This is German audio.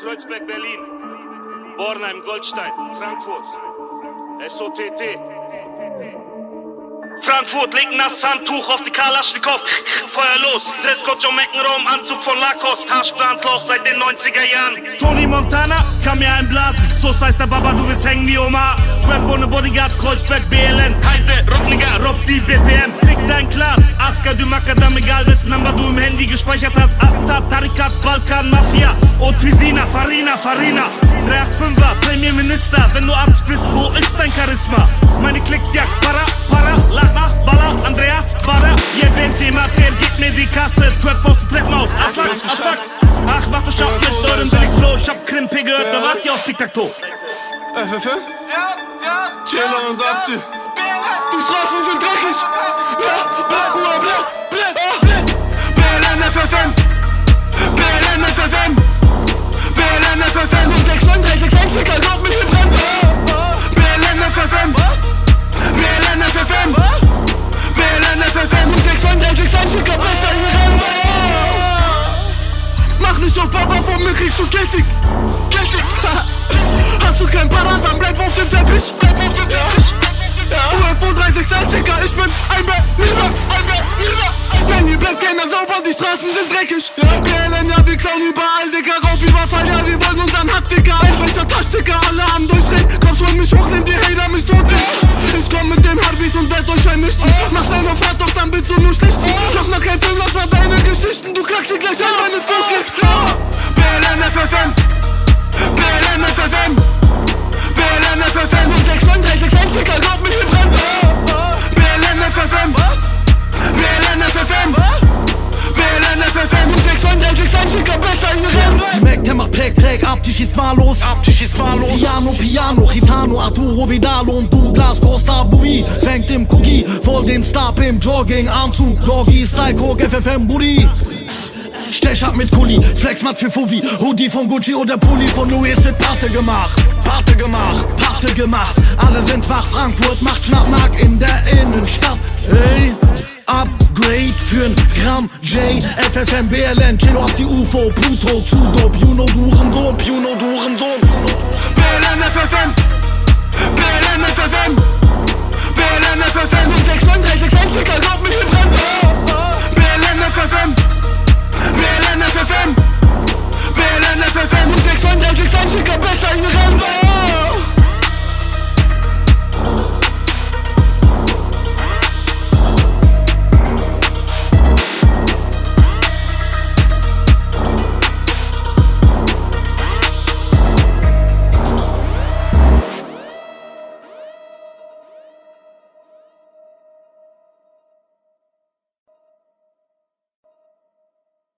Kreuzberg, Berlin. Bornheim, Goldstein, Frankfurt. SOTT. Frankfurt, leg ein nasses Handtuch auf die Kalaschnikow. Feuer los. Dresscode John McEnroe, Anzug von Lacoste. Haarsplandloch seit den 90er Jahren. Tony Montana kann mir einblasen. So heißt der Baba, du willst hängen wie Oma. Rap ohne Bodyguard, Kreuzberg, BLN. Heide, Rockniger, rock die BPM. Fick dein Clan. Aska, du Makadam, egal wessen Nummer du im Handy gespeichert hast. Attentat, Tarikat, Balkan, Mafia. Farina, Farina. 385er, Premierminister. Wenn du Arzt bist, wo ist dein Charisma? Meine Klickjagd, para, para, Lacha, Baller, Andreas, Bader. Jeden Thema, der gibt mir die Kasse. Trap aus Treppenhaus, Assak, Assak. Ach, mach doch Stopp mit eurem Billig Flow. Ich hab Krimpe gehört, da wart ihr auf Tic-Tac-Toe. FFM? Ja, ja. Chiller und Abdi. Die Straßen sind dreckig. Ja, nicht auf Papa, von mir kriegst du Kissig. Kissig. Hast du kein Parat, dann bleib auf dem Teppich. Bleib auf dem Teppich. UFO 361, ich bin ein Berliner. Ein Berliner. Nein, hier bleibt keiner sauber, die Straßen sind dreckig. PLN, ja, wir klauen überall, Digga. Sie gleich an, wenn es losgeht. BLN, FFM. BLN, FFM. BLN, FFM. 069, 661, glaub mich, hier brennt. BLN, FFM. BLN, FFM. BLN, FFM. 069, 661, besser in Rennen. Die Mac, der macht Pläck, Pläck, Abtisch ist wahllos. Abtisch ist wahllos. Piano, Piano, Gitano, Arturo Vidal und Douglas Costa Bui. Fängt im Cookie, voll den Star im Jogginganzug. Doggy Style, Coke, FFM, Buddy. Stech ab mit Kuli, Flexmat für Fuvi, Hoodie von Gucci oder Pulli von Louis wird Pate gemacht. Pate gemacht, Pate gemacht. Alle sind wach, Frankfurt macht Schnappmark in der Innenstadt. Ey. Upgrade für'n Gramm J, FFM, BLN, Chino die UFO, Pluto, zu dope, du Hurensohn, you